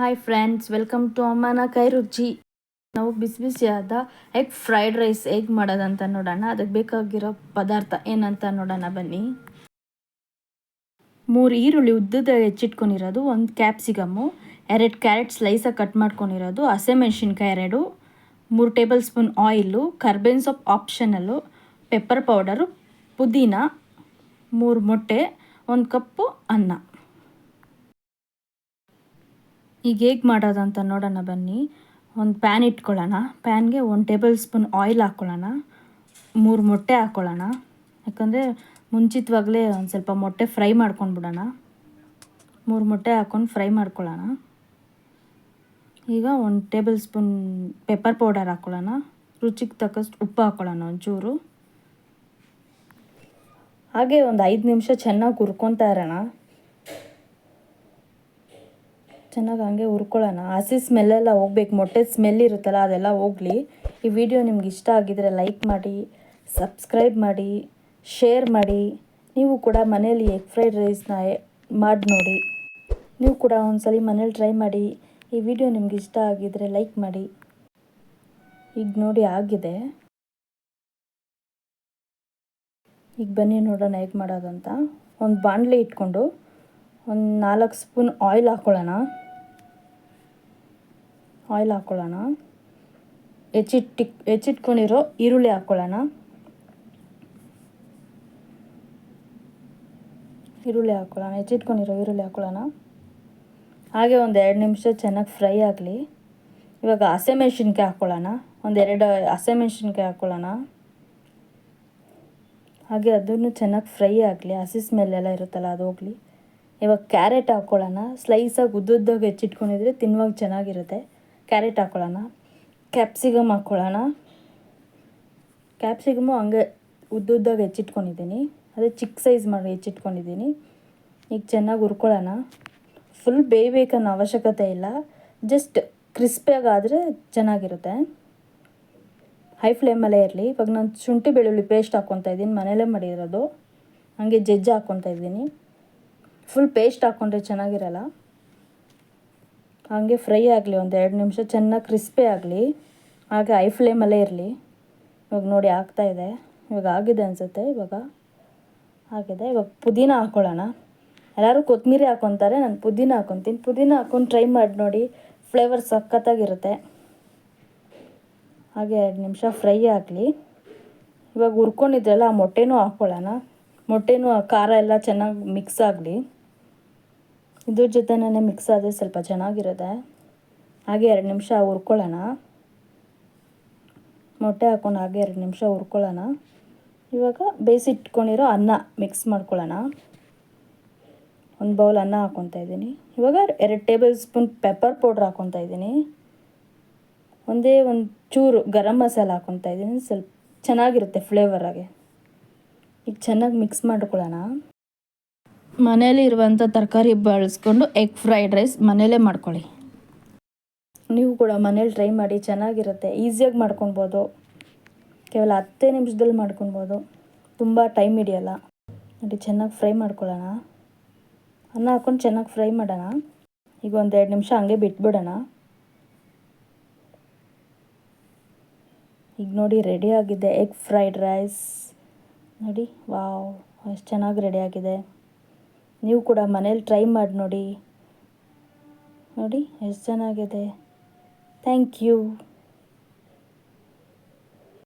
Hi friends welcome to ಅಮ್ಮನ ಕೈ ರುಚಿ ನಾವು ಬಿಸಿ ಬಿಸಿಯಾದ ಎಗ್ ಫ್ರೈಡ್ ರೈಸ್ ಹೇಗೆ ಮಾಡೋದಂತ ನೋಡೋಣ. ಅದಕ್ಕೆ ಬೇಕಾಗಿರೋ ಪದಾರ್ಥ ಏನಂತ ನೋಡೋಣ ಬನ್ನಿ. ಮೂರು ಈರುಳ್ಳಿ ಉದ್ದದ ಹೆಚ್ಚಿಟ್ಕೊಂಡಿರೋದು, ಒಂದು ಕ್ಯಾಪ್ಸಿಕಮ್ಮು ಎರಡು ಕ್ಯಾರೆಟ್ ಸ್ಲೈಸಾಗಿ ಕಟ್ ಮಾಡ್ಕೊಂಡಿರೋದು ಹಸಿಮೆಣ್ಸಿನ್ಕಾಯಿ ಎರಡು, ಮೂರು ಟೇಬಲ್ ಸ್ಪೂನ್ ಆಯಿಲು ಕರ್ಬೇನ್ ಸೊಪ್ ಆಪ್ಷನಲ್ಲು ಪೆಪ್ಪರ್ ಪೌಡರು ಪುದೀನ, ಮೂರು ಮೊಟ್ಟೆ, ಒಂದು ಕಪ್ಪು ಅನ್ನ. ಈಗ ಹೇಗೆ ಮಾಡೋದಂತ ನೋಡೋಣ ಬನ್ನಿ. ಒಂದು ಪ್ಯಾನ್ ಇಟ್ಕೊಳ್ಳೋಣ. ಪ್ಯಾನ್ಗೆ ಒಂದು ಟೇಬಲ್ ಸ್ಪೂನ್ ಆಯಿಲ್ ಹಾಕ್ಕೊಳ್ಳೋಣ ಮೂರು ಮೊಟ್ಟೆ ಹಾಕ್ಕೊಳ್ಳೋಣ ಯಾಕಂದರೆ ಮುಂಚಿತವಾಗಲೇ ಒಂದು ಸ್ವಲ್ಪ ಮೊಟ್ಟೆ ಫ್ರೈ ಮಾಡ್ಕೊಂಡ್ಬಿಡೋಣ. ಮೂರು ಮೊಟ್ಟೆ ಹಾಕ್ಕೊಂಡು ಫ್ರೈ ಮಾಡ್ಕೊಳ್ಳೋಣ. ಈಗ ಒಂದು ಟೇಬಲ್ ಸ್ಪೂನ್ ಪೆಪ್ಪರ್ ಪೌಡರ್ ಹಾಕ್ಕೊಳ್ಳೋಣ ರುಚಿಗೆ ತಕ್ಕಷ್ಟು ಉಪ್ಪು ಹಾಕ್ಕೊಳ್ಳೋಣ ಒಂಚೂರು. ಹಾಗೆ ಒಂದು ಐದು ನಿಮಿಷ ಚೆನ್ನಾಗಿ ಹುರ್ಕೊತಾ ಇರೋಣ. ಚೆನ್ನಾಗಿ ಹಂಗೆ ಹುರ್ಕೊಳ್ಳೋಣ. ಹಸಿ ಸ್ಮೆಲ್ಲೆಲ್ಲ ಹೋಗ್ಬೇಕು. ಮೊಟ್ಟೆ ಸ್ಮೆಲ್ ಇರುತ್ತಲ್ಲ, ಅದೆಲ್ಲ ಹೋಗಲಿ. ಈ ವಿಡಿಯೋ ನಿಮ್ಗೆ ಇಷ್ಟ ಆಗಿದರೆ ಲೈಕ್ ಮಾಡಿ ಸಬ್ಸ್ಕ್ರೈಬ್ ಮಾಡಿ ಶೇರ್ ಮಾಡಿ. ನೀವು ಕೂಡ ಮನೇಲಿ ಎಗ್ ಫ್ರೈಡ್ ರೈಸ್ನ ಮಾಡಿ ನೋಡಿ. ನೀವು ಕೂಡ ಒಂದ್ಸಲಿ ಮನೇಲಿ ಟ್ರೈ ಮಾಡಿ. ಈ ವಿಡಿಯೋ ನಿಮ್ಗೆ ಇಷ್ಟ ಆಗಿದರೆ ಲೈಕ್ ಮಾಡಿ. ಈಗ ನೋಡಿ ಆಗಿದೆ. ಈಗ ಬನ್ನಿ ನೋಡೋಣ ಹೇಗೆ ಮಾಡೋದಂತ. ಒಂದು ಬಾಣಲೆ ಇಟ್ಕೊಂಡು, ಒಂದು ನಾಲ್ಕು ಸ್ಪೂನ್ ಆಯಿಲ್ ಹಾಕ್ಕೊಳ್ಳೋಣ ಆಯಿಲ್ ಹಾಕ್ಕೊಳ್ಳೋಣ ಹೆಚ್ಚಿಟ್ಟಿ, ಹೆಚ್ಚಿಟ್ಕೊಂಡಿರೋ ಈರುಳ್ಳಿ ಹಾಕ್ಕೊಳ್ಳೋಣ ಈರುಳ್ಳಿ ಹಾಕ್ಕೊಳ್ಳೋಣ ಹೆಚ್ಚಿಟ್ಕೊಂಡಿರೋ ಈರುಳ್ಳಿ ಹಾಕ್ಕೊಳ್ಳೋಣ ಹಾಗೆ ಒಂದು ಎರಡು ನಿಮಿಷ ಚೆನ್ನಾಗಿ ಫ್ರೈ ಆಗಲಿ. ಇವಾಗ ಹಸಿಮೆಣ್ಸಿನ್ಕಾಯಿ ಹಾಕ್ಕೊಳ್ಳೋಣ ಒಂದೆರಡು ಹಸಿಮೆಣ್ಸಿನ್ಕಾಯಿ ಹಾಕ್ಕೊಳ್ಳೋಣ ಹಾಗೆ ಅದನ್ನು ಚೆನ್ನಾಗಿ ಫ್ರೈ ಆಗಲಿ. ಹಸಿ ಸ್ಮೆಲ್ಲೆಲ್ಲ ಇರುತ್ತಲ್ಲ, ಅದು ಹೋಗಲಿ. ಇವಾಗ ಕ್ಯಾರೆಟ್ ಹಾಕ್ಕೊಳ್ಳೋಣ ಸ್ಲೈಸಾಗಿ ಉದ್ದುದ್ದಾಗ ಹೆಚ್ಚಿಟ್ಕೊಂಡಿದ್ರೆ ತಿನ್ನುವಾಗ ಚೆನ್ನಾಗಿರುತ್ತೆ. ಕ್ಯಾರೆಟ್ ಹಾಕ್ಕೊಳ್ಳೋಣ ಕ್ಯಾಪ್ಸಿಕಮ್ ಹಾಕ್ಕೊಳ್ಳೋಣ ಕ್ಯಾಪ್ಸಿಕಮು ಹಂಗೆ ಉದ್ದುದ್ದಾಗ ಹೆಚ್ಚಿಟ್ಕೊಂಡಿದ್ದೀನಿ. ಅದೇ ಚಿಕ್ಕ ಸೈಜ್ ಮಾಡಿ ಹೆಚ್ಚಿಟ್ಕೊಂಡಿದ್ದೀನಿ. ಈಗ ಚೆನ್ನಾಗಿ ಹುರ್ಕೊಳ್ಳೋಣ. ಫುಲ್ ಬೇಯಬೇಕನ್ನೋ ಅವಶ್ಯಕತೆ ಇಲ್ಲ. ಜಸ್ಟ್ ಕ್ರಿಸ್ಪಿಯಾಗಾದರೆ ಚೆನ್ನಾಗಿರುತ್ತೆ. ಹೈ ಫ್ಲೇಮಲ್ಲೇ ಇರಲಿ. ಇವಾಗ ನಾನು ಶುಂಠಿ ಬೆಳ್ಳುಳ್ಳಿ ಪೇಸ್ಟ್ ಹಾಕ್ಕೊತಾ ಇದ್ದೀನಿ. ಮನೇಲೇ ಮಾಡಿರೋದು. ಹಾಗೆ ಜಜ್ಜಿ ಹಾಕ್ಕೊತಾ ಇದ್ದೀನಿ. ಫುಲ್ ಪೇಸ್ಟ್ ಹಾಕ್ಕೊಂಡ್ರೆ ಚೆನ್ನಾಗಿರಲ್ಲ. ಹಾಗೆ ಫ್ರೈ ಆಗಲಿ ಒಂದು ಎರಡು ನಿಮಿಷ, ಚೆನ್ನಾಗಿ ಕ್ರಿಸ್ಪಿ ಆಗಲಿ. ಹಾಗೆ ಐ ಫ್ಲೇಮಲ್ಲೇ ಇರಲಿ. ಇವಾಗ ನೋಡಿ ಆಗ್ತಾಯಿದೆ ಇವಾಗ ಆಗಿದೆ ಅನಿಸುತ್ತೆ ಇವಾಗ. ಆಗಿದೆ. ಇವಾಗ ಪುದೀನ ಹಾಕ್ಕೊಳ್ಳೋಣ ಎಲ್ಲರೂ ಕೊತ್ತಂಬರಿ ಹಾಕ್ಕೊತಾರೆ ನಾನು ಪುದೀನ ಹಾಕ್ಕೊತೀನಿ ಪುದೀನ ಹಾಕೊಂಡು ಟ್ರೈ ಮಾಡಿ ನೋಡಿ. ಫ್ಲೇವರ್ ಸಖತ್ತಾಗಿರುತ್ತೆ. ಹಾಗೆ ಎರಡು ನಿಮಿಷ ಫ್ರೈ ಆಗಲಿ. ಇವಾಗ ಹುರ್ಕೊಂಡಿದ್ರಲ್ಲ ಆ ಮೊಟ್ಟೆನೂ ಹಾಕ್ಕೊಳ್ಳೋಣ ಮೊಟ್ಟೆನೂ ಖಾರ ಎಲ್ಲ ಚೆನ್ನಾಗಿ ಮಿಕ್ಸ್ ಆಗಲಿ. ಇದ್ರ ಜೊತೆನೇ ಮಿಕ್ಸ್ ಆದರೆ ಸ್ವಲ್ಪ ಚೆನ್ನಾಗಿರುತ್ತೆ. ಹಾಗೆ ಎರಡು ನಿಮಿಷ ಹುರ್ಕೊಳ್ಳೋಣ. ಮೊಟ್ಟೆ ಹಾಕ್ಕೊಂಡು ಹಾಗೆ ಎರಡು ನಿಮಿಷ ಹುರ್ಕೊಳ್ಳೋಣ. ಇವಾಗ ಬೇಯಿಸಿಟ್ಕೊಂಡಿರೋ ಅನ್ನ ಮಿಕ್ಸ್ ಮಾಡ್ಕೊಳ್ಳೋಣ. ಒಂದು ಬೌಲ್ ಅನ್ನ ಹಾಕ್ಕೊತಾ ಇದ್ದೀನಿ. ಇವಾಗ ಎರಡು ಟೇಬಲ್ ಸ್ಪೂನ್ ಪೆಪ್ಪರ್ ಪೌಡ್ರ್ ಹಾಕ್ಕೊತಾ ಇದ್ದೀನಿ. ಒಂದೇ ಒಂದು ಚೂರು ಗರಂ ಮಸಾಲ ಹಾಕ್ಕೊತಾ ಇದ್ದೀನಿ. ಸ್ವಲ್ಪ ಚೆನ್ನಾಗಿರುತ್ತೆ ಫ್ಲೇವರಾಗೆ ಈಗ ಚೆನ್ನಾಗಿ ಮಿಕ್ಸ್ ಮಾಡ್ಕೊಳ್ಳೋಣ. ಮನೇಲಿ ಇರುವಂಥ ತರಕಾರಿ ಬಳಸ್ಕೊಂಡು ಎಗ್ ಫ್ರೈಡ್ ರೈಸ್ ಮನೇಲೇ ಮಾಡ್ಕೊಳ್ಳಿ. ನೀವು ಕೂಡ ಮನೇಲಿ ಟ್ರೈ ಮಾಡಿ, ಚೆನ್ನಾಗಿರುತ್ತೆ, ಈಸಿಯಾಗಿ ಮಾಡ್ಕೊಳ್ಬೋದು. ಕೇವಲ ಹತ್ತೇ ನಿಮಿಷದಲ್ಲಿ ಮಾಡ್ಕೊಳ್ಬೋದು. ತುಂಬ ಟೈಮ್ ಹಿಡಿಯಲ್ಲ. ನೋಡಿ, ಚೆನ್ನಾಗಿ ಫ್ರೈ ಮಾಡ್ಕೊಳ್ಳೋಣ. ಅನ್ನ ಹಾಕ್ಕೊಂಡು ಚೆನ್ನಾಗಿ ಫ್ರೈ ಮಾಡೋಣ. ಈಗ ಒಂದು ಎರಡು ನಿಮಿಷ ಹಂಗೆ ಬಿಟ್ಬಿಡೋಣ. ಈಗ ನೋಡಿ, ರೆಡಿ ಆಗಿದೆ ಎಗ್ ಫ್ರೈಡ್ ರೈಸ್. ನೋಡಿ, ವಾವ್, ಎಷ್ಟು ಚೆನ್ನಾಗಿ ರೆಡಿಯಾಗಿದೆ ನೀವು ಕೂಡ ಮನೇಲಿ ಟ್ರೈ ಮಾಡಿ ನೋಡಿ. ನೋಡಿ ಎಷ್ಟು ಚೆನ್ನಾಗಿದೆ. Thank you